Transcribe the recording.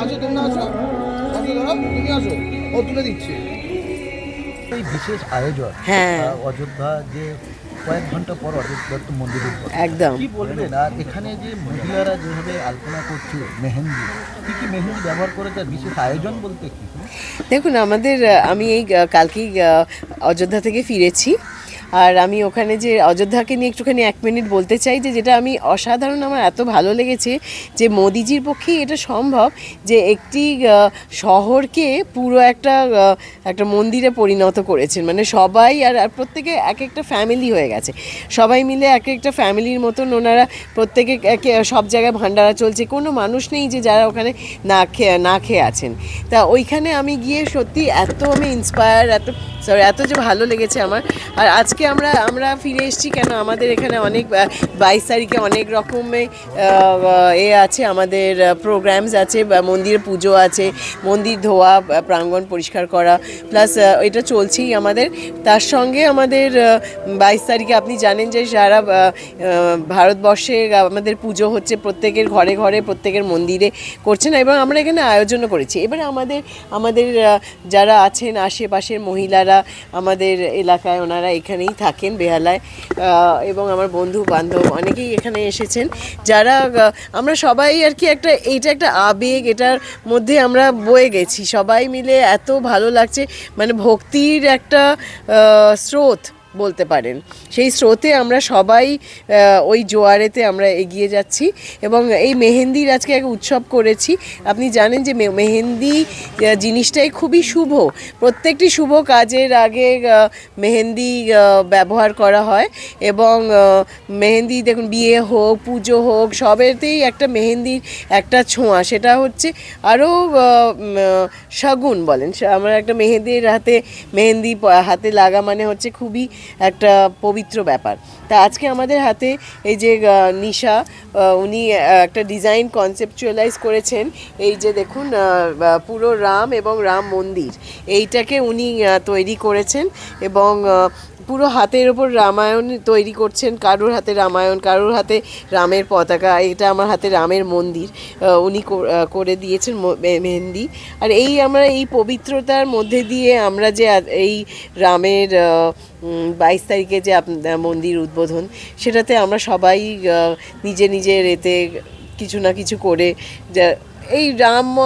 আছো তোমরা আছো আছো দাঁড়া তুমি আছো ও তুলে দিচ্ছি এই বিশেষ আয়োজন হ্যাঁ। অযোধ্যা যে কয়েক ঘণ্টা পর অযোধ্যা তো মন্দিরের একদম। কি বলবেন? আর এখানে যে মহিলারা যেভাবে আলপনা করছে মেহেন্দি কি কি মেহেন্দি ব্যবহার করে তার বিশেষ আয়োজন বলতে কি? দেখুন আমাদের আমি এই কালকেই অযোধ্যা থেকে ফিরেছি। আর আমি ওখানে যে অযোধ্যাকে নিয়ে একটুখানি এক মিনিট বলতে চাই যে, যেটা আমি অসাধারণ আমার এত ভালো লেগেছে যে, মোদিজির পক্ষেই এটা সম্ভব যে, একটি শহরকে পুরো একটা একটা মন্দিরে পরিণত করেছেন। মানে সবাই আর আর প্রত্যেকে এক একটা ফ্যামিলি হয়ে গেছে। সবাই মিলে এক একটা ফ্যামিলির মতন ওনারা প্রত্যেকে একে- সব জায়গায় ভান্ডারা চলছে। কোনো মানুষ নেই যে, যারা ওখানে না খেয়ে না খেয়ে আছেন। তা ওইখানে আমি গিয়ে সত্যি এত আমি ইন্সপায়ার এত সরি এত যে ভালো লেগেছে আমার। আর আজকে আমরা আমরা ফিরে এসেছি কেন? আমাদের এখানে অনেক বাইশ তারিখে অনেক রকমের আহ, এ আছে আমাদের প্রোগ্রামস আছে মন্দিরে পুজো আছে মন্দির ধোয়া প্রাঙ্গণ পরিষ্কার করা প্লাস এটা চলছেই আমাদের। তার সঙ্গে আমাদের বাইশ তারিখে আপনি জানেন যে সারা ভারতবর্ষে আমাদের পুজো হচ্ছে প্রত্যেকের ঘরে ঘরে প্রত্যেকের মন্দিরে করছেন এবং আমরা এখানে আয়োজনও করেছি। এবার আমাদের আমাদের যারা আছেন আশেপাশের মহিলারা আমাদের এলাকায় ওনারা এখানেই থাকেন বেহালায় এবং আমার বন্ধু বান্ধব অনেকেই এখানে এসেছেন, যারা আমরা সবাই আর কি একটা, এইটা একটা আবেগ, এটার মধ্যে আমরা বয়ে গেছি। সবাই মিলে এত ভালো লাগছে মানে ভক্তির একটা স্রোত। বলতে পারেন। সেই স্রোতে আমরা সবাই ওই জোয়ারেতে আমরা এগিয়ে যাচ্ছি এবং এই মেহেন্দির আজকে এক উৎসব করেছি। আপনি জানেন যে মেহেন্দি জিনিসটাই খুবই শুভ। প্রত্যেকটি শুভ কাজের আগে মেহেন্দি ব্যবহার করা হয় এবং মেহেন্দি দেখুন, বিয়ে হোক, পুজো হোক, সবেতেই একটা মেহেন্দির একটা ছোঁয়া। সেটা হচ্ছে আরও শগুন বলেন। আমরা একটা মেহেন্দির হাতে, মেহেন্দি হাতে লাগা মানে হচ্ছে খুবই একটা পবিত্র ব্যাপার। তা আজকে আমাদের হাতে এই যে নিশা উনি একটা ডিজাইন কনসেপচুয়ালাইজ করেছেন। এই যে দেখুন পুরো রাম এবং রাম মন্দির, এইটাকে উনি তৈরি করেছেন এবং পুরো হাতের ওপর রামায়ণ তৈরি করছেন, কারোর হাতে রামায়ণ, কারোর হাতে রামের পতাকা, এটা আমার হাতে রামের মন্দির উনি করে দিয়েছেন মেহেন্দি। আর এই আমরা এই পবিত্রতার মধ্যে দিয়ে আমরা যে এই রামের বাইশ তারিখে যে মন্দির উদ্বোধন, সেটাতে আমরা সবাই নিজে নিজের এতে কিছু না কিছু করে যা, এই রামময়